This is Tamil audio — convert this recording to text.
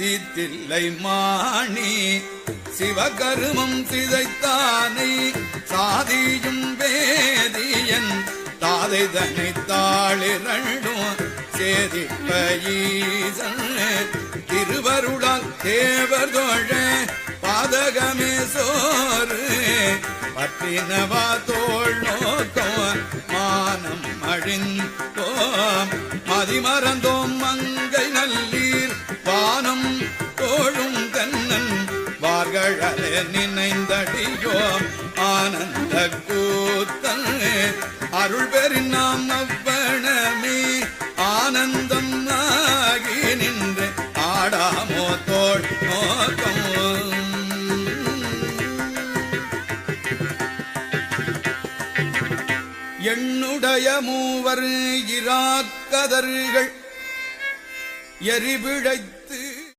தீத்தில்லை மாணி சிவகருமம் சிதைத்தானை சாதியும் வேதியன் தாதை தனித்தாளிரண்டும் சேதி சேதிப்ப ஈசன் திருவருளால் தேவர் தோழ பாதகமே சோறு பற்றினவா தோல் நோக்கம் மானம் அழிந்தோம் மதிமறந்தோம் மங்க வார்களே நினைந்தடியோம். ஆனந்த கூத்தல் அருள் பெறின் நாம் அவ்வனமே. ஆனந்தம் ஆகி நின்று ஆடாமோ தோல் நோக்கம். என்னுடைய மூவர் இராக்கதர்கள். எரிபிழைத்து